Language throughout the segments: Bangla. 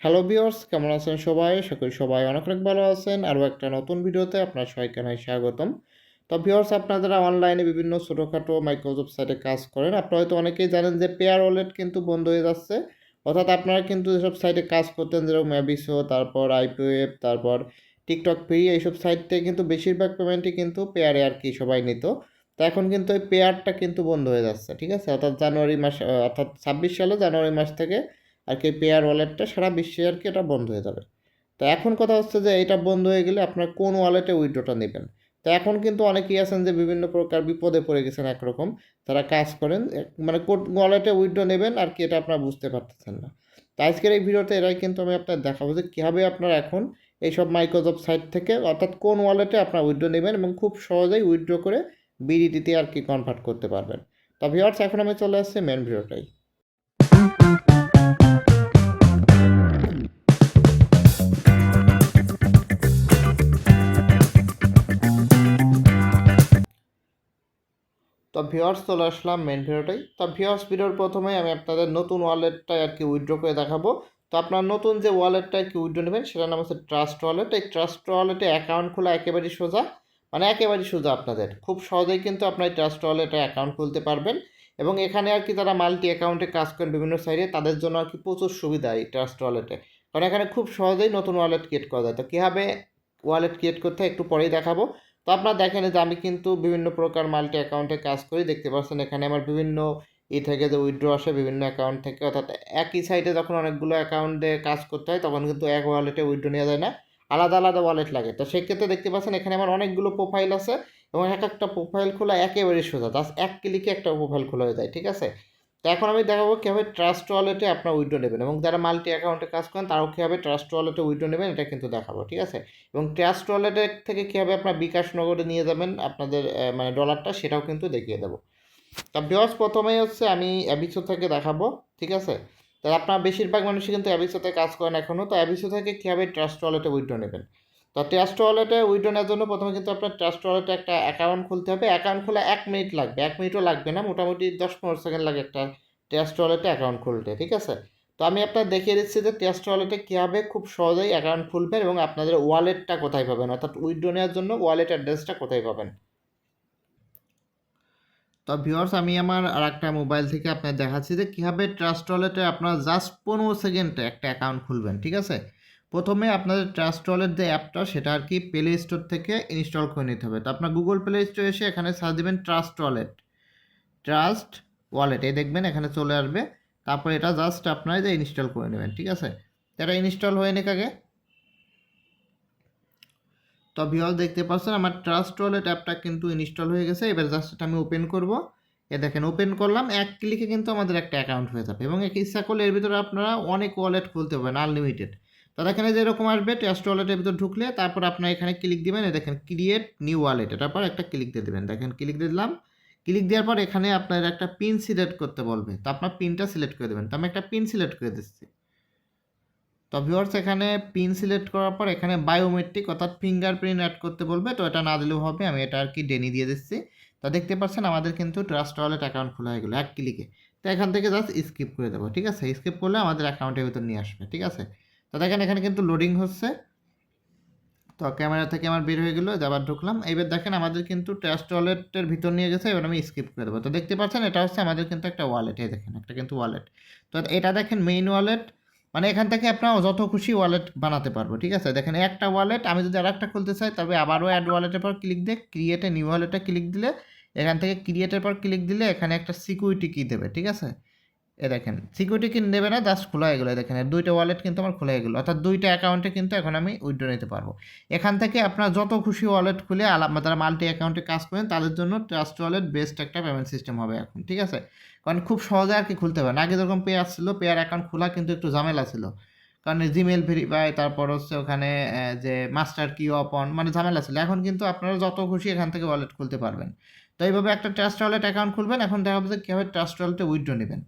হ্যালো ভিউয়ার্স কেমন আছেন সবাই? করি সবাই অনেক অনেক ভালো আছেন। আরও একটা নতুন ভিডিওতে আপনার সবাইকে নয় স্বাগতম। তো ভিউয়ার্স আপনারা অনলাইনে বিভিন্ন ছোটোখাটো মাইক্রোসফট সাইটে কাজ করেন। আপনারা হয়তো অনেকেই জানেন যে পেয়ার ওয়ালেট কিন্তু বন্ধ হয়ে যাচ্ছে। অর্থাৎ আপনারা কিন্তু যেসব সাইটে কাজ করতেন, যেরকম ম্যাবিসো তারপর আইপিওয়েব তারপর টিকটক ফ্রি এইসব সাইটে কিন্তু বেশিরভাগ পেমেন্টই কিন্তু পেয়ারে আর কি সবাই নিত। তো এখন কিন্তু ওই পেয়ারটা কিন্তু বন্ধ হয়ে যাচ্ছে, ঠিক আছে? অর্থাৎ জানুয়ারি মাস, অর্থাৎ ছাব্বিশ সালে জানুয়ারি মাস থেকে আর কি পেয়ার ওয়ালেটটা সারা বিশ্বে আর কি এটা বন্ধ হয়ে যাবে। তো এখন কথা হচ্ছে যে এটা বন্ধ হয়ে গেলে আপনার কোন ওয়ালেটে উইড্রোটা নেবেন? তো এখন কিন্তু অনেকেই আছেন যে বিভিন্ন প্রকার বিপদে পড়ে গেছেন একরকম, তারা কাজ করেন মানে কোন ওয়ালেটে উইড্রো নেবেন আর কি এটা আপনারা বুঝতে পারতেছেন না। তো আজকের এই ভিডিওতে এরাই কিন্তু আমি আপনার দেখাবো যে কীভাবে আপনারা এখন এইসব মাইক্রোসফট সাইট থেকে অর্থাৎ কোন ওয়ালেটে আপনার উইড্রো নেবেন এবং খুব সহজেই উইড্রো করে বিডিটিতে আর কি কনভার্ট করতে পারবেন। তো ভিওয়ার্স এখন আমি চলে আসছি মেন ভিডিওটাই তো ভিওয়ার্স চলে আসলাম মেন ভিডিওটাই তো ভিওয়ার্স ভিডিওর প্রথমেই আমি আপনাদের নতুন ওয়ালেটটাই আর কি উইথড্র করে দেখাবো। তো আপনার নতুন যে ওয়ালেটটা আর কি উইড্রো নেবেন, সেটার নাম হচ্ছে ট্রাস্ট ওয়ালেট এই ট্রাস্ট ওয়ালেটে অ্যাকাউন্ট খোলা একেবারেই সোজা মানে একেবারেই সোজা আপনাদের। খুব সহজেই কিন্তু আপনার ট্রাস্ট ওয়ালেটে অ্যাকাউন্ট খুলতে পারবেন। এবং এখানে আর কি তারা মাল্টি অ্যাকাউন্টে কাজ করেন বিভিন্ন সাইডে তাদের জন্য আর কি প্রচুর সুবিধা এই ট্রাস্ট ওয়ালেটে কারণ এখানে খুব সহজেই নতুন ওয়ালেট ক্রিয়েট করা যায়। তো কীভাবে ওয়ালেট ক্রিয়েট করতে একটু পরেই দেখাবো। তো আপনারা দেখেন যে আমি কিন্তু বিভিন্ন প্রকার মাল্টি অ্যাকাউন্টে কাজ করি। দেখতে পাচ্ছেন এখানে আমার বিভিন্ন ই থেকে যে উইড্রো আসে, বিভিন্ন অ্যাকাউন্ট থেকে। অর্থাৎ একই সাইটে যখন অনেকগুলো অ্যাকাউন্টে কাজ করতে হয়, তখন কিন্তু এক ওয়ালেটে উইড্রো নেওয়া যায় না। আলাদা আলাদা ওয়ালেট লাগে। তো সেক্ষেত্রে দেখতে পাচ্ছেন এখানে আমার অনেকগুলো প্রোফাইল আছে এবং এক একটা প্রোফাইল খোলা একেবারে সোজা। জাস্ট এক ক্লিকে একটা প্রোফাইল খোলা হয়ে যায়, ঠিক আছে? তো এখন আমি দেখাবো কীভাবে ট্রাস্ট ওয়ালেটে আপনার উইথড্র নেবেন এবং যারা মাল্টি অ্যাকাউন্টে কাজ করেন, তারাও কীভাবে ট্রাস্ট ওয়ালেটে উইথড্র নেবেন, এটা কিন্তু দেখাবো, ঠিক আছে? এবং ট্রাস্ট ওয়ালেটের থেকে কীভাবে আপনার বিকাশ নগরে নিয়ে যাবেন, আপনাদের মানে ডলারটা সেটাও কিন্তু দেখিয়ে দেবো। তা বিয়স প্রথমেই হচ্ছে আমি অ্যাবিসো থেকে দেখাবো, ঠিক আছে? তা আপনার বেশিরভাগ মানুষই কিন্তু অ্যাবিসোতে কাজ করেন এখনও তো অ্যাবিসো থেকে কীভাবে ট্রাস্ট ওয়ালেটে উইথড্র নেবেন? তো ট্রাস্ট ওয়ালেটে উইথড্র নেওয়ার জন্য প্রথমে কিন্তু আপনার ট্রাস্ট ওয়ালেটে একটা অ্যাকাউন্ট খুলতে হবে। অ্যাকাউন্ট খোলা এক মিনিট লাগবে। এক মিনিটও লাগবে না, মোটামুটি দশ পনেরো সেকেন্ড লাগে একটা ট্রাস্ট ওয়ালেটে অ্যাকাউন্ট খুলতে, ঠিক আছে? তো আমি আপনার দেখিয়ে দিচ্ছি যে ট্রাস্ট ওয়ালেটে কীভাবে খুব সহজেই অ্যাকাউন্ট খুলবেন এবং আপনাদের ওয়ালেটটা কোথায় পাবেন, অর্থাৎ উইথড্র নেওয়ার জন্য ওয়ালেট অ্যাড্রেসটা কোথায় পাবেন। তো ভিউয়ার্স আমি আমার আর একটা মোবাইল থেকে আপনার দেখাচ্ছি যে কীভাবে ট্রাস্ট ওয়ালেটে আপনারা জাস্ট পনেরো সেকেন্ডে একটা অ্যাকাউন্ট খুলবেন, ঠিক আছে? প্রথমে আপনাদের ট্রাস্ট ওয়ালেট যে অ্যাপটা সেটা আর কি প্লে স্টোর থেকে ইনস্টল করে নিতে হবে। তো আপনার গুগল প্লে স্টোর এসে এখানে সার্চ দেবেন ট্রাস্ট ওয়ালেট ট্রাস্ট ওয়ালেট এই দেখবেন এখানে চলে আসবে। তারপর এটা জাস্ট আপনারা যে ইনস্টল করে নেবেন, ঠিক আছে? এটা ইনস্টল হয়ে নিক আগে। তো ভিওয়াল দেখতে পাচ্ছেন, আমার ট্রাস্ট ওয়ালেট অ্যাপটা কিন্তু ইনস্টল হয়ে গেছে। এবার জাস্ট এটা আমি ওপেন করব। এ দেখেন ওপেন করলাম, এক ক্লিকে কিন্তু আমাদের একটা অ্যাকাউন্ট হয়ে যাবে। এবং ইচ্ছা করলে এর ভিতরে আপনারা অনেক ওয়ালেট খুলতে পারেন আনলিমিটেড তো এখানে যেরকম আসবে ট্রাস্ট ওয়ালেটের ভিতর ঢুকলে তারপর আপনার এখানে ক্লিক দিবেন দেখেন ক্রিয়েট নিউ ওয়ালেট এটার পর একটা ক্লিক দিয়ে দেবেন। দেখেন ক্লিক দিয়ে দিলাম ক্লিক দেওয়ার পর এখানে আপনার একটা পিন সিলেক্ট করতে বলবে। তো আপনার পিনটা সিলেক্ট করে দেবেন। তো আমি একটা পিন সিলেক্ট করে দিচ্ছি। তো ভিউয়ার্স এখানে পিন সিলেক্ট করার পর এখানে বায়োমেট্রিক অর্থাৎ ফিঙ্গারপ্রিন্ট অ্যাড করতে বলবে। তো এটা না দিলেও হবে, আমি এটা আর কি ডেনি দিয়ে দিচ্ছি। তো দেখতে পাচ্ছেন আমাদের কিন্তু ট্রাস্ট ওয়ালেট অ্যাকাউন্ট খোলা হয়ে গেলো এক ক্লিকে তো এখান থেকে জাস্ট স্কিপ করে দেবো, ঠিক আছে? স্কিপ করলে আমাদের অ্যাকাউন্টের ভিতর নিয়ে আসবে, ঠিক আছে? তো দেখেন এখানে কিন্তু লোডিং হচ্ছে। তো ক্যামেরা থেকে আমার বের হয়ে গেলো আবার ঢুকলাম। এবার দেখেন আমাদের কিন্তু ট্রাস্ট ওয়ালেটের ভিতর নিয়ে গেছে, এবার আমি স্কিপ করে দেবো। তো দেখতে পাচ্ছেন, এটা হচ্ছে আমাদের কিন্তু একটা ওয়ালেট এই দেখেন, একটা কিন্তু ওয়ালেট তো এটা দেখেন মেইন ওয়ালেট মানে এখান থেকে আপনার যত খুশি ওয়ালেট বানাতে পারব, ঠিক আছে? দেখেন একটা ওয়ালেট আমি যদি আরেকটা খুলতে চাই, তবে আবারও অ্যাড ওয়ালেটের পর ক্লিক দিয়ে ক্রিয়েটে নিউ ওয়ালেটে ক্লিক দিলে, এখান থেকে ক্রিয়েটের পর ক্লিক দিলে এখানে একটা সিকিউরিটি কি দেবে, ঠিক আছে? এ দেখেন সিকিউরিটি কিন্তু নেবে না জাস্ট খোলা হয়ে গেলো। দেখেন দুইটা ওয়ালেট কিন্তু আমার খোলা হয়ে গেলো। অর্থাৎ দুইটা অ্যাকাউন্টে কিন্তু এখন আমি উইড্রো নিতে পারব। এখান থেকে আপনার যত খুশি ওয়ালেট খুলে আলাদা যারা মাল্টি অ্যাকাউন্টে কাজ করেন, তাদের জন্য ট্রাস্ট ওয়ালেট বেস্ট একটা পেমেন্ট সিস্টেম হবে এখন, ঠিক আছে? কারণ খুব সহজে আর কি খুলতে পারেন। আগে যেরকম পেয়ার ছিল পেয়ার অ্যাকাউন্ট খোলা কিন্তু একটু ঝামেলা ছিল। কারণ জিমেল ভেরিফাই তারপর হচ্ছে ওখানে যে মাস্টার কি অপন মানে ঝামেলা ছিল। এখন কিন্তু আপনারা যত খুশি এখান থেকে ওয়ালেট খুলতে পারবেন। তো এইভাবে একটা ট্রাস্ট ওয়ালেট অ্যাকাউন্ট খুলবেন, এখন দেখা যে কীভাবে ট্রাস্ট ওয়ালেটে উইথড্র নেবেন।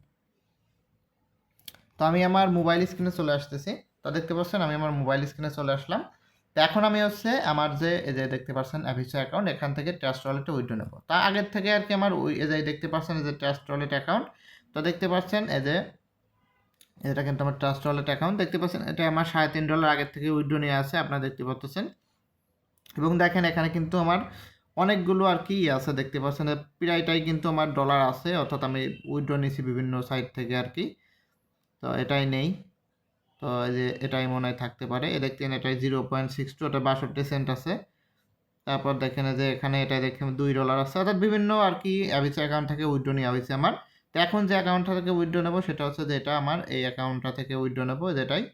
তো আমি আমার মোবাইল স্ক্রিনে চলে আসতেছি। তো দেখতে পাচ্ছেন, আমি আমার মোবাইল স্ক্রিনে চলে আসলাম। তো এখন আমি হচ্ছে আমার যে, এই যে দেখতে পাচ্ছেন অ্যাভিসো অ্যাকাউন্ট এখান থেকে ট্রাস্ট ওয়ালেটে উইথড্র নেব। তা আগের থেকে আর কি আমার ওই, এই যে দেখতে পাচ্ছেন, এই যে ট্রাস্ট ওয়ালেট অ্যাকাউন্ট তো দেখতে পাচ্ছেন, এই যে, এটা কিন্তু আমার ট্রাস্ট ওয়ালেট অ্যাকাউন্ট দেখতে পাচ্ছেন, এটা আমার সাড়ে তিন ডলার আগের থেকে উইড্রো নিয়ে আছে, আপনারা দেখতে পাচ্ছেন। এবং দেখেন, এখানে কিন্তু আমার অনেকগুলো আর কি আছে, দেখতে পাচ্ছেন, প্রায়টাই কিন্তু আমার ডলার আছে, অর্থাৎ আমি উইড্রো নিয়েছি বিভিন্ন সাইট থেকে আর কি। তো এটাই নেই। তো এই যে এটাই মনে হয় থাকতে পারে। এ দেখতেন এটাই জিরো পয়েন্ট সিক্স টু এটা বাষট্টি সেন্ট আছে। তারপর দেখেন যে এখানে এটা দেখেন দুই ডলার আছে। অর্থাৎ বিভিন্ন আর কি অ্যাভিসা অ্যাকাউন্ট থেকে উইড্রো নেওয়া হয়েছে আমার। তো এখন যে অ্যাকাউন্টটা থেকে উইড্রো নেব সেটা হচ্ছে যে এটা আমার, এই অ্যাকাউন্টটা থেকে উইড্রো নেব যেটাই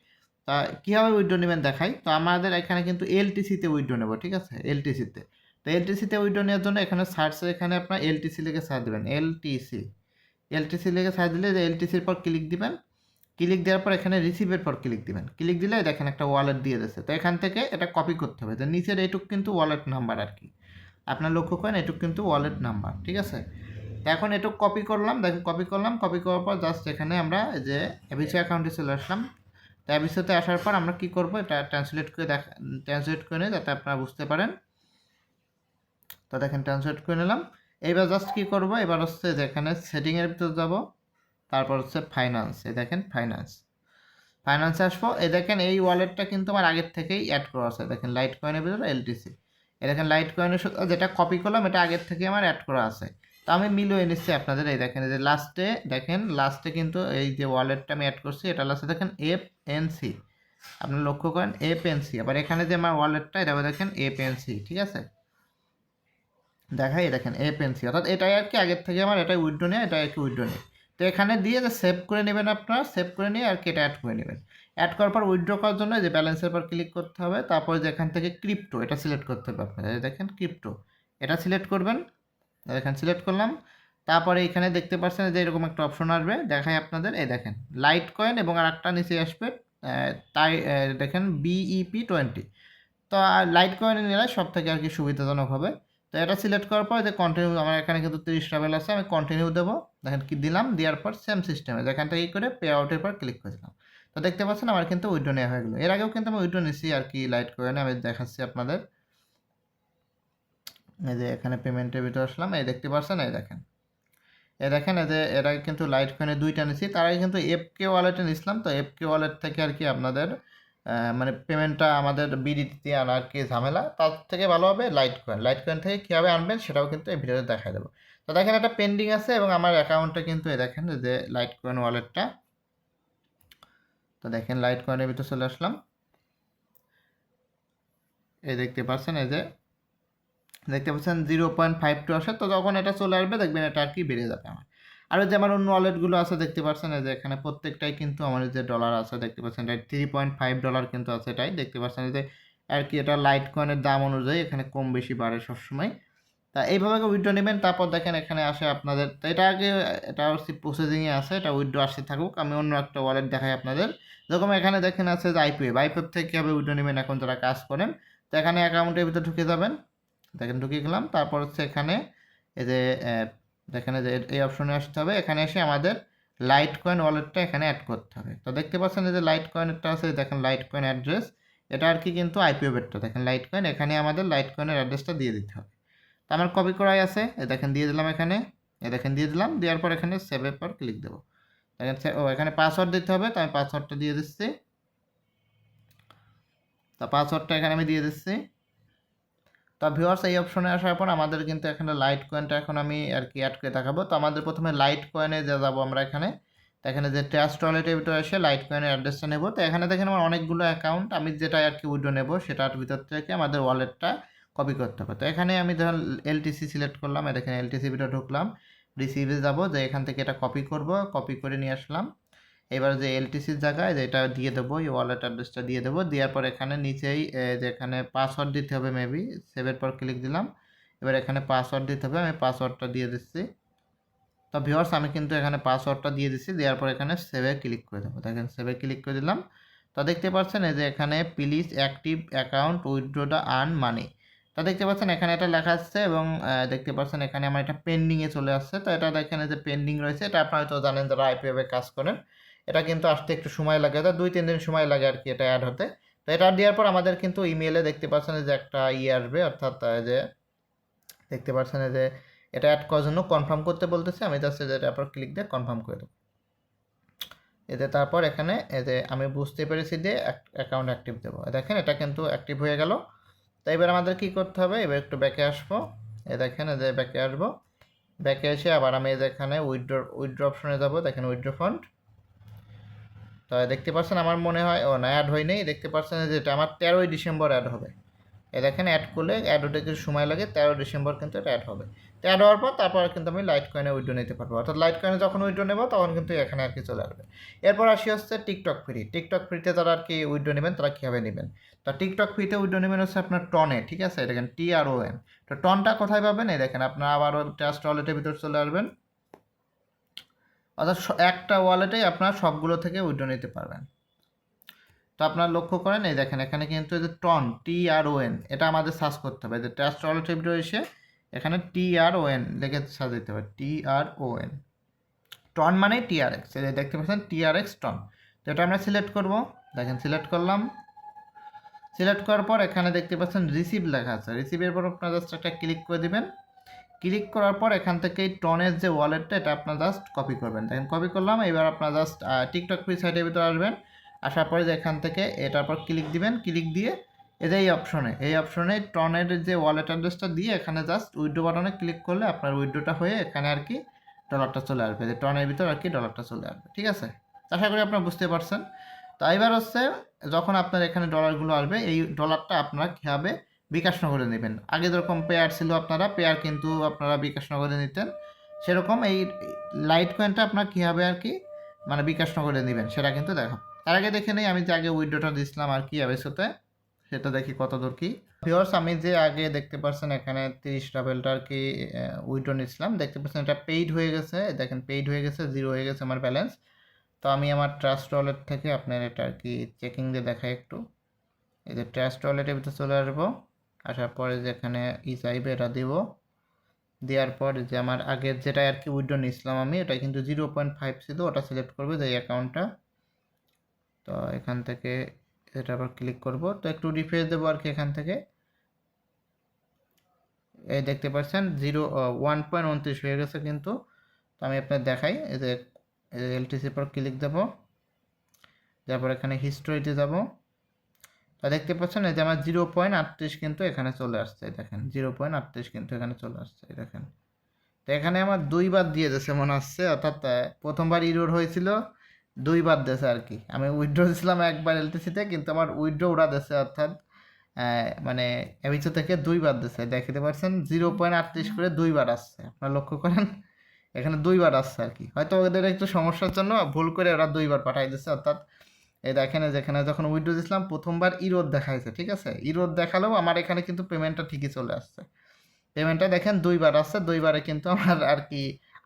তা কীভাবে উইড্রো নেবেন দেখাই? তো আমাদের এখানে কিন্তু এলটিসিতে উইড্রো নেব, ঠিক আছে? এলটিসিতে তো। এলটিসিতে উইড্রো নেওয়ার জন্য এখানে সার্চে এখানে আপনার এলটিসি লিখে সার্চ দেবেন এলটিসি এলটিসি লিখে সার্চ দিলে যে এলটিসির পর ক্লিক দিবেন। ক্লিক দেওয়ার পর এখানে রিসিভের পর ক্লিক দিবেন। ক্লিক দিলে দেখেন একটা ওয়ালেট দিয়ে দিচ্ছে তো এখান থেকে এটা কপি করতে হবে। তো নিচের এইটুক কিন্তু ওয়ালেট নাম্বার আর কি। আপনার লক্ষ্য করেন এটুক কিন্তু ওয়ালেট নাম্বার ঠিক আছে? এখন এটুক কপি করলাম। দেখেন কপি করলাম। কপি করার পর জাস্ট এখানে আমরা যে এবিসি অ্যাকাউন্টে চলে আসলাম। তো এবিসিতে আসার পর আমরা কি করব? এটা ট্রান্সলেট করে দেখা ট্রান্সলেট করে নিই যাতে আপনারা বুঝতে পারেন। তো দেখেন ট্রান্সলেট করে নিলাম। এইবার জাস্ট কি করব? এবার হচ্ছে যে এখানে সেটিংয়ের ভিতরে যাব। তারপর হচ্ছে ফাইন্যান্স এ দেখেন ফাইন্যান্স ফাইন্যান্সে আসব এ দেখেন এই ওয়ালেটটা কিন্তু আমার আগের থেকেই অ্যাড করা আছে। দেখেন লাইট কয়েনের ভিতরে এলটিসি এ দেখেন লাইট কয়েনের যেটা কপি করলাম, এটা আগের থেকে আমার অ্যাড করা আছে। তো আমি মিলিয়ে নিচ্ছি আপনাদের, এই দেখেন, এই যে লাস্টে দেখেন লাস্টে কিন্তু এই যে ওয়ালেটটা আমি অ্যাড করছি, এটা লাস্টে দেখেন এফ এন সি আপনি লক্ষ্য করেন এফ এন সি আবার এখানে যে আমার ওয়ালেটটা এটা দেখেন এফ এন সি ঠিক আছে? দেখাই দেখেন এফ এন সি অর্থাৎ এটাই আর কি আগের থেকে আমার, এটাই উইড্রো নেই এটা আর কি উইড্রো নেই তো এখানে দিয়ে যে সেভ করে নেবেন আপনারা সেভ করে নিয়ে আর কি এটা অ্যাড করে নেবেন। অ্যাড করার পর উইথড্র করার জন্য যে ব্যালেন্সের পর ক্লিক করতে হবে, তারপরে যে এখান থেকে ক্রিপ্টো এটা সিলেক্ট করতে হবে আপনাদের। দেখেন ক্রিপ্টো এটা সিলেক্ট করবেন, এখানে সিলেক্ট করলাম, তারপরে এখানে দেখতে পাচ্ছেন যে এরকম একটা অপশন আসবে, দেখাই আপনাদের, এই দেখেন লাইট কয়েন এবং আর একটা নিচে আসবে তাই দেখেন বিইপি টোয়েন্টি তো লাইট কয়েন নিলে সব থেকে আর কি সুবিধাজনক হবে। তো এটা সিলেক্ট করার পর যে কন্টিনিউ আমার এখানে কিন্তু তিরিশ ট্রাভেল আছে, আমি কন্টিনিউ দেবো। দেখেন কি দিলাম, দেওয়ার পর সেম সিস্টেমে যেখান থেকে করে পে আউটের পর ক্লিক করে দিলাম। তো দেখতে পাচ্ছেন আমার কিন্তু উইড্রো নেওয়া হয়ে গেলো। এর আগেও কিন্তু আমি উইড্রো নিছি আর কি লাইট কয়েনে আমি দেখাচ্ছি আপনাদের। এই যে এখানে পেমেন্টের ভিতরে আসলাম, এই দেখতে পাচ্ছেন, এই দেখেন। এ দেখেন, এই যে এর আগে কিন্তু লাইট কয়েনে দুইটা নিছি, তার আগে কিন্তু এফকে ওয়ালেটে নিছিলাম। তো এফকে ওয়ালেট থেকে আর কি আপনাদের মানে পেমেন্টটা আমাদের বিডিতে আনা আর কি ঝামেলা? তার থেকে ভালো হবে লাইট কয়েন লাইট কয়েন থেকে কীভাবে আনবেন সেটাও কিন্তু এই ভিডিওতে দেখা দেবো তো দেখেন একটা পেন্ডিং আছে এবং আমার অ্যাকাউন্টে কিন্তু এ দেখেন যে লাইট কয়েন ওয়ালেটটা তো দেখেন লাইট কয়েনের ভিতরে চলে আসলাম। এই দেখতে পাচ্ছেন, এই যে দেখতে পাচ্ছেন জিরো পয়েন্ট ফাইভ টু আসে। তো যখন এটা চলে আসবে দেখবেন এটা আর কি বেড়ে যাবে আমার। আর ওই যে আমার অন্য ওয়ালেটগুলো আছে, দেখতে পাচ্ছেন যে এখানে প্রত্যেকটাই কিন্তু আমার যে ডলার আছে, দেখতে পাচ্ছেন এটা থ্রি পয়েন্ট ফাইভ ডলার কিন্তু আছে এটাই, দেখতে পাচ্ছেন? যে আর কি, এটা লাইট কয়েনের দাম অনুযায়ী এখানে কম বেশি বাড়ে সবসময়। তা এইভাবে উইড্রো নেবেন, তারপর দেখেন এখানে আসে আপনাদের। তো এটা আগে, এটা হচ্ছে প্রসেসিংয়ে আছে, এটা উইড্রো আসতে থাকুক। আমি অন্য একটা ওয়ালেট দেখাই আপনাদের। যেরকম এখানে দেখেন আছে যে আইপিএফ আইপিএফ থেকে কীভাবে উইড্রো নেবেন এখন যারা কাজ করেন। তো এখানে অ্যাকাউন্টের ভিতরে ঢুকে যাবেন। দেখেন ঢুকে গেলাম। তারপর হচ্ছে এখানে এই যে দেখেন এই যে এই অপশনে আসতে হবে, এখানে এসে আমাদের লাইট কয়েন ওয়ালেটটা এখানে অ্যাড করতে হবে। তো দেখতে পাচ্ছেন যে লাইট কয়েনেরটা আছে, দেখেন লাইট কয়েন অ্যাড্রেস এটা আর কি কিন্তু আইপিওভেরটা দেখেন লাইট কয়েন এখানে আমাদের লাইট কয়েনের অ্যাড্রেসটা দিয়ে দিতে হবে। তো আমার কপি করাই আছে, এ দেখেন দিয়ে দিলাম এখানে, এ দেখেন দিয়ে দিলাম, দেওয়ার পর এখানে সেভের পর ক্লিক দেবো। দেখেন ও, এখানে পাসওয়ার্ড দিতে হবে, তো আমি পাসওয়ার্ডটা দিয়ে দিচ্ছি। তা পাসওয়ার্ডটা এখানে আমি দিয়ে দিচ্ছি। তো ভিউয়ার্স এই অপশনে আসার পর আমাদের কিন্তু এখানে লাইট কয়েনটা এখন আমি আর কি অ্যাড করে দেখাবো। তো আমাদের প্রথমে লাইট কয়েনে যে যাব আমরা এখানে, তো এখানে যে ট্রাস্ট ওয়ালেটের ভিতরে এসে লাইট কয়েনের অ্যাড্রেসটা নেব। তো এখানে দেখেন আমার অনেকগুলো অ্যাকাউন্ট আমি যেটা আর কি উইডো নেব সেটার ভিতর থেকে আমাদের ওয়ালেটটা কপি করতে হবে। তো এখানে আমি ধরুন এলটিসি সিলেক্ট করলাম, আর এখানে এলটিসি ভিতরে ঢুকলাম রিসিভে যাব, যে এখান থেকে এটা কপি করব কপি করে নিয়ে আসলাম। এবার যে এলটিসির জায়গায় যে এটা দিয়ে দেবো এই ওয়ালেট অ্যাড্রেসটা দিয়ে দেবো দেওয়ার পর এখানে নিচেই এ, যে এখানে পাসওয়ার্ড দিতে হবে মেবি সেভের পর ক্লিক দিলাম। এবার এখানে পাসওয়ার্ড দিতে হবে আমি পাসওয়ার্ডটা দিয়ে দিচ্ছি। তো ভিওয়ার্স আমি কিন্তু এখানে পাসওয়ার্ডটা দিয়ে দিচ্ছি দেওয়ার পর এখানে সেভে ক্লিক করে দেবো। দেখেন সেভে ক্লিক করে দিলাম। তো দেখতে পাচ্ছেন এই যে এখানে please active account withdraw the earn money তা দেখতে পাচ্ছেন এখানে এটা লেখা আসছে এবং দেখতে পাচ্ছেন এখানে আমার এটা পেন্ডিংয়ে চলে আসছে। তো এটা এখানে যে পেন্ডিং রয়েছে এটা আপনারা হয়তো জানেন যারা আইপিএফে কাজ করেন। এটা কিন্তু আসতে একটু সময় লাগে। তো দুই, তিন দিন সময় লাগে আর কি এটা অ্যাড হতে। তো এটা দেওয়ার পর আমাদের কিন্তু ইমেলে দেখতে পাচ্ছেন যে একটা ইয়ে আসবে, অর্থাৎ যে দেখতে পাচ্ছেন যে এটা অ্যাড করার জন্য কনফার্ম করতে বলতেছে। আমি জাস্ট যে এটা পর ক্লিক দিয়ে কনফার্ম করে দেবো। এতে তারপর এখানে এতে আমি বুঝতে পেরেছি যে অ্যাকাউন্ট অ্যাক্টিভ দেবো। দেখেন এটা কিন্তু অ্যাক্টিভ হয়ে গেল। তো এবার আমাদের কি করতে হবে? এবার একটু ব্যাকে আসব। এ দেখেন যে ব্যাকে আসব। ব্যাকে এসে আবার আমি এখানে উইথড্র উইথড্র অপশনে যাব। দেখেন উইথড্র ফান্ড তো দেখতে পাচ্ছেন আমার মনে হয়, ও না অ্যাড হয়নি। দেখতে পাচ্ছেন যে এটা আমার তেরোই ডিসেম্বর অ্যাড হবে। এ দেখেন অ্যাড করলে অ্যাড হতে কিছু সময় লাগে, তেরো ডিসেম্বর কিন্তু এটা অ্যাড হবে। তো অ্যাড হওয়ার পর তারপর কিন্তু আমি লাইট কয়েনে উইড্রো নিতে পারব। অর্থাৎ লাইট কয়েনে যখন উইড্রো নেব, তখন কিন্তু এখানে আর কি চলে আসবে। এরপর আসি হচ্ছে টিকটক ফ্রি টিকটক ফ্রিতে যারা আর কি উইড্রো নেবেন, তারা কীভাবে নেবেন? তো টিকটক ফ্রিতে উইড্রো নেবেন হচ্ছে আপনার টনে ঠিক আছে? দেখেন টি আর ও এন তো টনটা কোথায় পাবেন? এই দেখেন, আপনার আবারও ট্রাস্ট ওয়ালেটের ভিতর চলে আসবেন। অর্থাৎ একটা ওয়ালেটেই আপনার সবগুলো থেকে উইড্রো নিতে পারবেন। তো আপনার লক্ষ্য করেন, এই দেখেন, এখানে কিন্তু এই যে টন টি আর ও এন এটা আমাদের সার্চ করতে হবে। যে ওয়ালেটের ভিতরে এসে এখানে টি আর ও এন লিখে সার্চ দিতে হবে টি আর ও এন টন মানে টি আর এক্স দেখতে পাচ্ছেন টি আর এক্স টন তো এটা আমরা সিলেক্ট করব। দেখেন সিলেক্ট করলাম। সিলেক্ট করার পর এখানে দেখতে পাচ্ছেন রিসিভ লেখা আছে। রিসিভের পর আপনার জাস্ট একটা ক্লিক করে দিবেন। ক্লিক করার পর এখান থেকে টনের যে ওয়ালেটটা এটা আপনার জাস্ট কপি করবেন। দেখেন কপি করলাম, এবার আপনার জাস্ট টিকটক ফ্রি সাইটের ভিতরে আসবেন। আসার পরে যে এখান থেকে এটার পর ক্লিক দিবেন। ক্লিক দিয়ে এই যে এই অপশনে এই অপশনে টনের যে ওয়ালেট অ্যাড্রেসটা দিয়ে এখানে জাস্ট উইড্রো বাটনে ক্লিক করলে আপনার উইড্রোটা হয়ে এখানে আর কি ডলারটা চলে আসবে। যে টনের ভিতর আর কি ডলারটা চলে আসবে। ঠিক আছে? আশা করি আপনারা বুঝতে পারছেন। তো এবার হচ্ছে, যখন আপনার এখানে ডলারগুলো আসবে, এই ডলারটা আপনারা কীভাবে বিকাশ নগরে নেবেন। আগে যেরকম পেয়ার ছিল আপনারা পেয়ার কিন্তু আপনারা বিকাশ নগরে নিতেন। সেরকম এই লাইট কয়েনটা আপনার কীভাবে আর কি? মানে বিকাশ নগরে নেবেন, সেটা কিন্তু দেখাবো। তার আগে দেখে নেই, আমি যে আগে উইড্রোটা দিয়েছিলাম আর কি অ্যাবেসোতে, সেটা দেখি কত দূর কি। ভিওর্স আমি যে আগে দেখতে পাচ্ছেন এখানে তিরিশ ডাবেলটা আর কি উইড্রো নিয়েছিলাম, দেখতে পাচ্ছেন এটা পেইড হয়ে গেছে দেখেন পেইড হয়ে গেছে জিরো হয়ে গেছে আমার ব্যালেন্স তো আমি আমার ট্রাস্ট ওয়ালেট থেকে আপনার এটা আর কি চেকিং দিয়ে দেখাই একটু। এই যে ট্রাস্ট ওয়ালেটের ভিতরে চলে আসব। আসার পরে যেখানে ই চাইবে এটা দিব, দেওয়ার পর যে আমার আগের যেটা আর কি উইড্রো নিয়েছিলাম আমি এটা কিন্তু জিরো পয়েন্ট ফাইভ ছিল, ওটা সিলেক্ট করবে যে অ্যাকাউন্টটা তো এখান থেকে এটা আবার ক্লিক করব, তো একটু রিফ্রেশ দেবো আর কি এখান থেকে। এই দেখতে পাচ্ছেন জিরো ওয়ান পয়েন্ট উনত্রিশ হয়ে গেছে কিন্তু। তো আমি আপনার দেখাই, এই যে এলটিসির পর ক্লিক দেবো। তারপর এখানে হিস্টোরিতে যাব। তা দেখতে পাচ্ছেন, এই যে আমার জিরো পয়েন্ট আটত্রিশ কিন্তু এখানে চলে আসছে দেখেন, জিরো পয়েন্ট আটত্রিশ কিন্তু এখানে চলে আসছে দেখেন। তো এখানে আমার দুইবার দিয়ে দিয়েছে মনে হচ্ছে, অর্থাৎ প্রথমবার ইরোর হয়েছিল দুইবার দেশে আর কি। আমি উইড্রো দিয়েছিলাম একবার এলটিসিতে কিন্তু আমার উইড্রো ওরা দিয়েছে, অর্থাৎ মানে এবিচো থেকে দুইবার দিয়েছে। দেখতে পাচ্ছেন জিরো পয়েন্ট আটত্রিশ করে দুইবার আসছে, আপনারা লক্ষ্য করেন, এখানে দুইবার আসছে আর কি। হয়তো ওদের একটু সমস্যার জন্য ভুল করে ওরা দুইবার পাঠাই দিচ্ছে অর্থাৎ এই দেখেন যেখানে যখন উইড্রো দিয়েছিলাম, প্রথমবার ইরোদ দেখাইছে, ঠিক আছে? ইরোদ দেখালেও আমার এখানে কিন্তু পেমেন্টটা ঠিকই চলে আসছে। পেমেন্টটা দেখেন দুইবার আসছে, দুইবারে কিন্তু আমার আর কি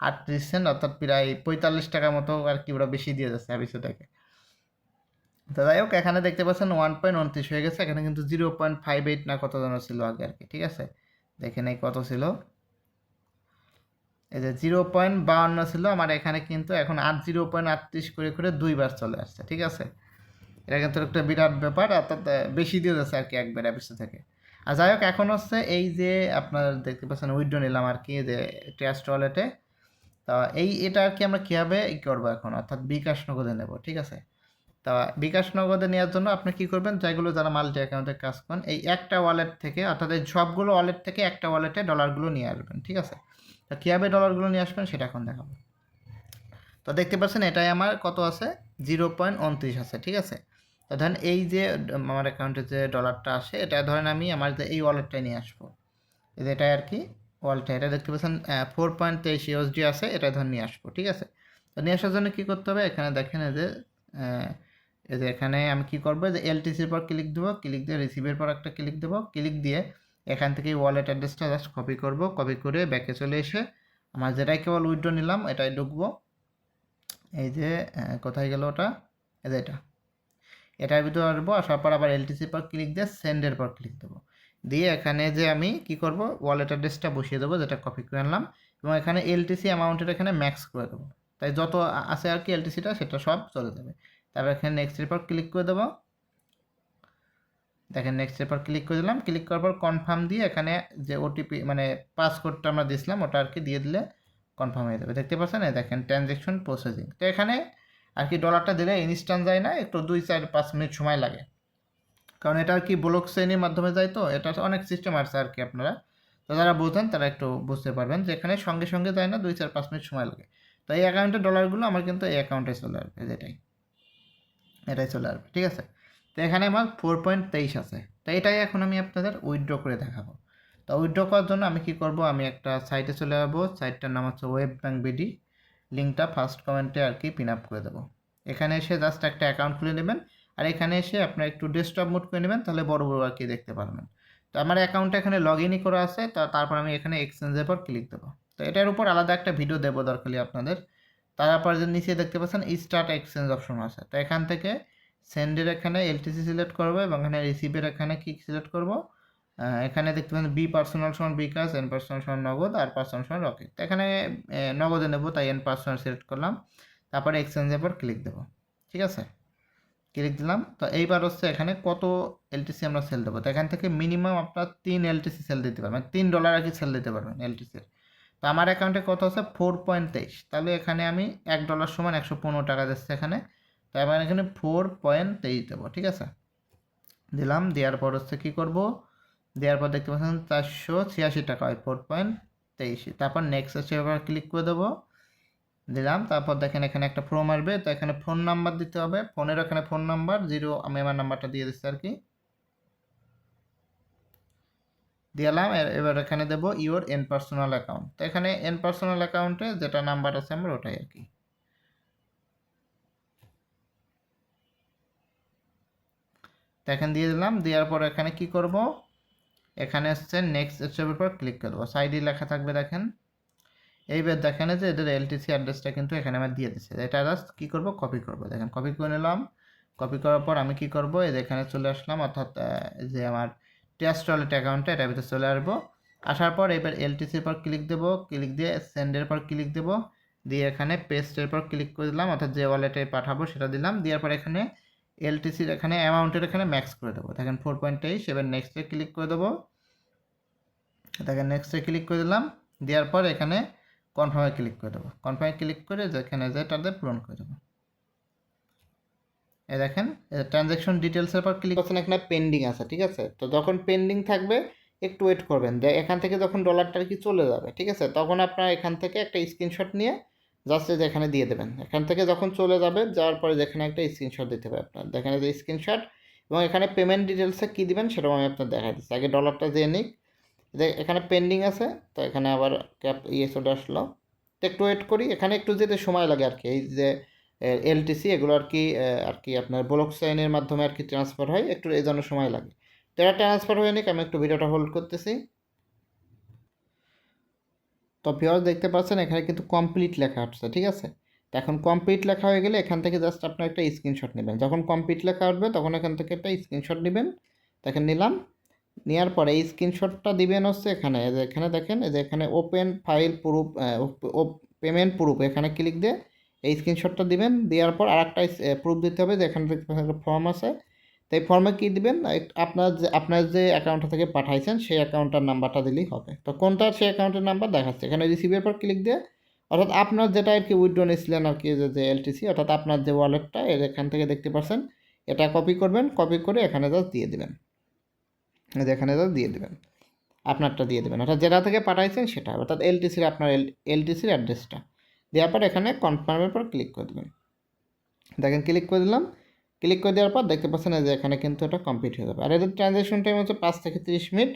আটত্রিশ সেন্ট অর্থাৎ প্রায় পঁয়তাল্লিশ টাকা মতো আর কি ওরা বেশি দিয়ে যাচ্ছে অ্যাবিসোটাকে তো যাই হোক, এখানে দেখতে পাচ্ছেন ওয়ান পয়েন্ট উনত্রিশ হয়ে গেছে, এখানে কিন্তু জিরো পয়েন্ট ফাইভ এইট না কত যেন ছিল আগে আর কি, ঠিক আছে? দেখেন এই কত ছিল? এই যে জিরো পয়েন্ট বাউন্ন ছিল, আমার এখানে কিন্তু এখন আট জিরো পয়েন্ট আটত্রিশ করে করে দুইবার চলে আসছে, ঠিক আছে? এটা কিন্তু একটা বিরাট ব্যাপার, অর্থাৎ বেশি দিয়ে যাচ্ছে আর কি একবার অ্যাপিসে থেকে। আর যাই হোক, এখন হচ্ছে এই যে আপনার দেখতে পাচ্ছেন উইড্রো নিলাম আর কি যে ট্রাস্ট ওয়ালেটে তা এই, এটা আর কি আমরা কীভাবে ই করব এখন? অর্থাৎ বিকাশ নগদে নেব, ঠিক আছে? তা বিকাশ নগদে নেওয়ার জন্য আপনি কি করবেন? যেগুলো যারা মাল্টি অ্যাকাউন্টে কাজ করেন, এই একটা ওয়ালেট থেকে, অর্থাৎ এই সবগুলো ওয়ালেট থেকে একটা ওয়ালেটে ডলারগুলো নিয়ে আসবেন, ঠিক আছে? তা কীভাবে ডলারগুলো নিয়ে আসবেন সেটা এখন দেখাবো। তো দেখতে পাচ্ছেন, এটাই আমার কত আছে? জিরো পয়েন্ট উনত্রিশ আছে, ঠিক আছে? তো ধরেন এই যে আমার অ্যাকাউন্টে যে ডলারটা আসে, এটা ধরেন আমি আমার যে এই ওয়ালেটটাই নিয়ে আসব। এটাই আর কি ওয়ালেটটা এটা দেখতে পাচ্ছেন ফোর পয়েন্ট তেইশ ইউএসডি আছে, এটা ধরেন নিয়ে আসব, ঠিক আছে? তো নিয়ে আসার জন্য কী করতে হবে? এখানে দেখেন যে এই যে এখানে আমি কি করব? যে এলটিসির পর ক্লিক দেবো ক্লিক দিয়ে রিসিভের পর একটা ক্লিক দেবো ক্লিক দিয়ে এখান থেকে ওয়ালেট অ্যাড্রেসটা জাস্ট কপি করব কপি করে ব্যাকে চলে এসে আমার যেটাই কেবল উইথড্র নিলাম, এটাই ঢুকবো। এই যে কোথায় গেল ওটা? এই যে এটা। এটার ভিতরে আসব আসার পর আবার এলটিসির পর ক্লিক দিয়ে সেন্ডের পর ক্লিক দেবো। দিয়ে এখানে যে আমি কি করব? ওয়ালেট অ্যাড্রেসটা বসিয়ে দেবো, যেটা কপি করে আনলাম। এবং এখানে এলটিসি অ্যামাউন্টের এখানে ম্যাক্স করে দেবো। তাই যত আছে আর কি এলটিসিটা সেটা সব চলে যাবে। তারপর এখানে নেক্সটের পর ক্লিক করে দেবো। দেখেন নেক্সটের পর ক্লিক করে দিলাম। ক্লিক করার পর কনফার্ম দিয়ে এখানে যে ওটিপি মানে পাসকোডটা আমরা দিয়েছিলাম ওটা আর কি দিয়ে দিলে কনফার্ম হয়ে যাবে। দেখতে পাচ্ছেন? দেখেন ট্রানজ্যাকশন প্রসেসিং তো এখানে আর কি ডলারটা দিলে ইনস্ট্যান্ট যায় না, একটু দুই, চার, পাঁচ মিনিট সময় লাগে। কারণ এটা আর কি ব্লক শ্রেণির মাধ্যমে যায় তো, এটা অনেক সিস্টেম আছে আর কি আপনারা। তো যারা বোঝেন তারা একটু বুঝতে পারবেন যে এখানে সঙ্গে সঙ্গে যায় না, দুই, চার, পাঁচ মিনিট সময় লাগে। তো এই অ্যাকাউন্টের ডলারগুলো আমার কিন্তু এই অ্যাকাউন্টে চলে আসবে যেটাই এটাই চলে আসবে, ঠিক আছে? তো এখানে আমার ফোর পয়েন্ট তেইশ আছে। তো এটাই এখন আমি আপনাদের উইথড্র করে দেখাবো। তো উইথড্র করার জন্য আমি কি করব? আমি একটা সাইটে চলে যাব সাইটটার নাম হচ্ছে ওয়েব ব্যাঙ্ক বিডি লিঙ্কটা ফার্স্ট কমেন্টে আর কি পিন আপ করে দেবো। এখানে এসে জাস্ট একটা অ্যাকাউন্ট খুলে নেবেন, আর এখানে এসে আপনার একটু ডেস্কটপ মোড করে নেবেন, তাহলে বড় বড় আর কি দেখতে পারবেন। তো আমার অ্যাকাউন্টটা এখানে লগ ইনই করা আছে, তো তারপর আমি এখানে এক্সচেঞ্জের পর ক্লিক দেবো। তো এটার উপর আলাদা একটা ভিডিও দেবো দরকারই আপনাদের। তারপর যে নিচে দেখতে পাচ্ছেন স্টার্ট এক্সচেঞ্জ অপশন আছে। তো এখান থেকে সেন্ডের এখানে এলটিসি সিলেক্ট করব এবং এখানে রিসিভের এখানে কি সিলেক্ট করব? এখানে দেখতে পাচ্ছেন বি পার্সোনাল সমান বিকাশ এন পার্সোনাল সমান নগদ, আর পার্সোনাল সমান রকেট এখানে নগদে নেব, তাই এন পার্সোনাল সিলেক্ট করলাম। তারপরে এক্সচেঞ্জের পর ক্লিক দেবো। ঠিক আছে? ক্লিক দিলাম। তো এইবার হচ্ছে এখানে কত এলটিসি আমরা সেল দেবো? তো এখান থেকে মিনিমাম আপনার তিন এলটিসি সেল দিতে পারবেন। তিন ডলার আর কি সেল দিতে পারবেন এলটিসির তো আমার অ্যাকাউন্টে কত আছে? ফোর পয়েন্ট তেইশ। তাহলে এখানে আমি এক ডলার সমান একশো পনেরো টাকা দিচ্ছে এখানে। তো এবার এখানে ফোর পয়েন্ট তেইশ দেবো। ঠিক আছে? দিলাম। দেওয়ার পর হচ্ছে কী করব? দেওয়ার পর দেখতে পাচ্ছেন চারশো ছিয়াশি টাকা হয় ফোর পয়েন্ট তেইশ। তারপর নেক্সট হচ্ছে এবার ক্লিক করে দেবো। দিলাম, তারপর দেখেন এখানে একটা ফর্ম আসবে। তো এখানে ফোন নাম্বার দিতে হবে। ফোনের এখানে ফোন নাম্বার জিরো আমি আমার নাম্বারটা দিয়ে দিচ্ছি আর কি দিলাম এবার এখানে দেবো ইওর এন পার্সোনাল অ্যাকাউন্ট তো এখানে এন পার্সোনাল অ্যাকাউন্টে যেটা নাম্বার আছে আমার ওটাই আর কি তো এখানে দিয়ে দিলাম। দেওয়ার পর এখানে কি করব? এখানে হচ্ছে নেক্সট স্টেপের পর ক্লিক করব। সাইডে লেখা থাকবে দেখেন। এইবার দেখেন যে এদের এলটিসি অ্যাড্রেসটা কিন্তু এখানে আমার দিয়ে দিচ্ছে এটা জাস্ট কী করব? কপি করব। দেখেন কপি করে নিলাম। কপি করার পর আমি কি করব? এই এখানে চলে আসলাম, অর্থাৎ যে আমার টেস্ট ওয়ালেট অ্যাকাউন্টটা এটার ভিতরে চলে আসব। আসার পর এবার এলটিসির পর ক্লিক দেবো। ক্লিক দিয়ে সেন্ডের পর ক্লিক দেবো। দিয়ে এখানে পেস্টের পর ক্লিক করে দিলাম, অর্থাৎ যে ওয়ালেটে পাঠাবো সেটা দিলাম। দেওয়ার পর এখানে এলটিসির এখানে অ্যামাউন্টের এখানে ম্যাক্স করে দেবো। দেখেন ফোর পয়েন্ট তেইশ এবার নেক্সটে ক্লিক করে দেবো। দেখেন নেক্সটে ক্লিক করে দিলাম। দেওয়ার পর এখানে কনফার্মে ক্লিক করে দেবো। কনফার্মে ক্লিক করে যেখানে যেটাতে পূরণ করে দেবো। এ দেখেন ট্রানজ্যাকশন ডিটেলসের পর ক্লিক করছেন এখানে পেন্ডিং আছে, ঠিক আছে? তো যখন পেন্ডিং থাকবে, একটু ওয়েট করবেন। এখান থেকে যখন ডলারটা কি চলে যাবে, ঠিক আছে? তখন আপনার এখান থেকে একটা স্ক্রিনশট নিয়ে জাস্ট এখানে দিয়ে দেবেন। এখান থেকে যখন চলে যাবে, যাওয়ার পরে যেখানে একটা স্ক্রিনশট দিতে হবে আপনার। দেখেন যে স্ক্রিনশট এবং এখানে পেমেন্ট ডিটেলসে কী দিবেন, সেটাও আমি আপনার দেখা দিচ্ছি। আগে ডলারটা দিয়ে নিক এখানে পেন্ডিং আছে, তো এখানে আবার ক্যাপ ইয়ে চলে আসলো। তো একটু ওয়েট করি, এখানে একটু যেতে সময় লাগে আর কি এই যে এলটিসি এগুলো আর কি আর কি আপনার ব্লক সাইনের মাধ্যমে আর কি ট্রান্সফার হয়, একটু এই জন্য সময় লাগে। তো এটা ট্রান্সফার হয়ে নিক, আমি একটু ভিডিওটা হোল্ড করতেছি। তো ভিওর দেখতে পাচ্ছেন, এখানে কিন্তু কমপ্লিট লেখা হচ্ছে ঠিক আছে? তো এখন কমপ্লিট লেখা হয়ে গেলে এখান থেকে জাস্ট আপনার একটা স্ক্রিনশট নেবেন। যখন কমপ্লিট লেখা উঠবে তখন এখান থেকে একটা স্ক্রিনশট নেবেন। দেখেন নিলাম। নেওয়ার পরে এই স্ক্রিনশটটা দিবেন হচ্ছে এখানে এখানে দেখেন যে এখানে open file proof payment proof এখানে ক্লিক দিয়ে এই স্ক্রিনশটটা দিবেন, দেওয়ার পর আর একটা প্রুফ দিতে হবে যে এখানে ফর্ম আছে। তো এই ফর্মে কী দিবেন? আপনার যে আপনার যে অ্যাকাউন্টটা থেকে পাঠাইছেন, সেই অ্যাকাউন্টটার নাম্বারটা দিলেই হবে। তো কোনটা সেই অ্যাকাউন্টের নাম্বার দেখাচ্ছে। এখানে রিসিভের পর ক্লিক দিয়ে অর্থাৎ আপনার যেটা আর কি উইড্রো নিয়েছিলেন আর কি যে এলটিসি অর্থাৎ আপনার যে ওয়ালেটটা এর এখান থেকে দেখতে পাচ্ছেন, এটা কপি করবেন কপি করে এখানে জাস্ট দিয়ে দেবেন। যেখানে জাস্ট দিয়ে দেবেন। আপনারটা দিয়ে দেবেন। অর্থাৎ যেটা থেকে পাঠাইছেন সেটা। অর্থাৎ এলটিসির আপনার এল এলটিসির অ্যাড্রেসটা দেওয়ার পর এখানে কনফার্মের পর ক্লিক করে দেবেন। দেখেন ক্লিক করে দিলাম। ক্লিক করে দেওয়ার পর দেখতে পাচ্ছেন যে এখানে কিন্তু এটা কমপ্লিট হয়ে যাবে। আর এদের ট্রানজ্যাকশন টাইম হচ্ছে পাঁচ থেকে তিরিশ মিনিট।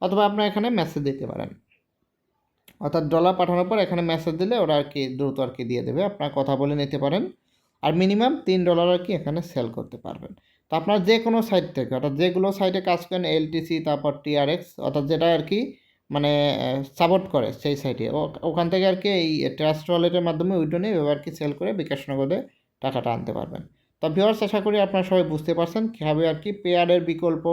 অথবা আপনার এখানে মেসেজ দিতে পারেন। অর্থাৎ ডলার পাঠানোর পর এখানে মেসেজ দিলে ওরা আর কি দ্রুত আর কি দিয়ে দেবে। আপনার কথা বলে নিতে পারেন। আর মিনিমাম তিন ডলার আর কি এখানে সেল করতে পারবেন। তো আপনার যে কোনো সাইট থেকে, অর্থাৎ যেগুলো সাইটে কাজ করেন এলটিসি তারপর টিআরএক্স অর্থাৎ যেটা আর কি মানে সাপোর্ট করে সেই সাইটে ওখান থেকে আর কি এই ট্রাস্ট ওয়ালেটের মাধ্যমে উইডো নিয়ে এবার কি সেল করে বিকাশ নগদে টাকাটা আনতে পারবেন। তো ভিওয়ার্স আশা করি আপনারা সবাই বুঝতে পারছেন কীভাবে আর কি পেয়ারের বিকল্প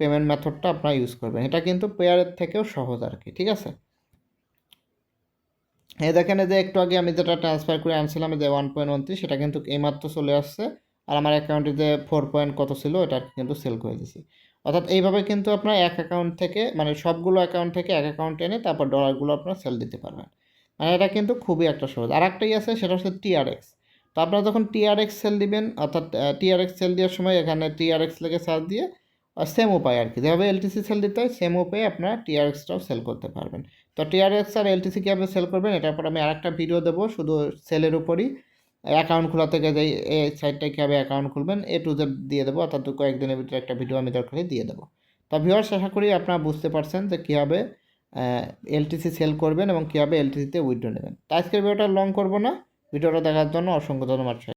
পেমেন্ট মেথডটা আপনারা ইউজ করবেন। এটা কিন্তু পেয়ারের থেকেও সহজ আর কি, ঠিক আছে? এই দেখেন যে একটু আগে আমি যেটা ট্রান্সফার করে আনছিলাম যে ওয়ান পয়েন্ট উনত্রিশ সেটা কিন্তু এইমাত্র চলে আসছে। আর আমার অ্যাকাউন্টে ফোর পয়েন্ট কত ছিল, এটা কিন্তু সেল করে দিছি। অর্থাৎ এইভাবে কিন্তু আপনার এক অ্যাকাউন্ট থেকে মানে সবগুলো অ্যাকাউন্ট থেকে এক অ্যাকাউন্ট এনে তারপর ডলারগুলো আপনার সেল দিতে পারবেন। মানে এটা কিন্তু খুবই একটা সহজ। আর একটাই আছে, সেটা হচ্ছে টিআরএক্স তো আপনারা যখন টিআরএক্স সেল দিবেন, অর্থাৎ টিআরএক্স সেল দেওয়ার সময় এখানে টিআরএক্স লেগে সার্চ দিয়ে সেম উপায় আর কি যেভাবে এলটিসি সেল দিতে হয় সেম উপায়ে আপনারা টিআরএক্সটাও সেল করতে পারবেন। তো টিআরএক্স আর এলটিসি কীভাবে সেল করবেন, এটার পর আমি আরেকটা ভিডিও দেবো। শুধু সেলের উপরই। অ্যাকাউন্ট খোলা থেকে যে এই সাইটটা কীভাবে অ্যাকাউন্ট খুলবেন এ টু জেড দিয়ে দেবো, অর্থাৎ কয়েকদিনের ভিতরে একটা ভিডিও আমি দরকারি দিয়ে দেবো। তো ভিওয়ার্স আশা করি আপনারা বুঝতে পারছেন যে কীভাবে এলটিসি সেল করবেন এবং কীভাবে এলটিসিতে উইথড্র নেবেন। তা আজকের ভিডিওটা লং করব না ভিডিওটা দেখার জন্য অসংখ্য ধন্যবাদ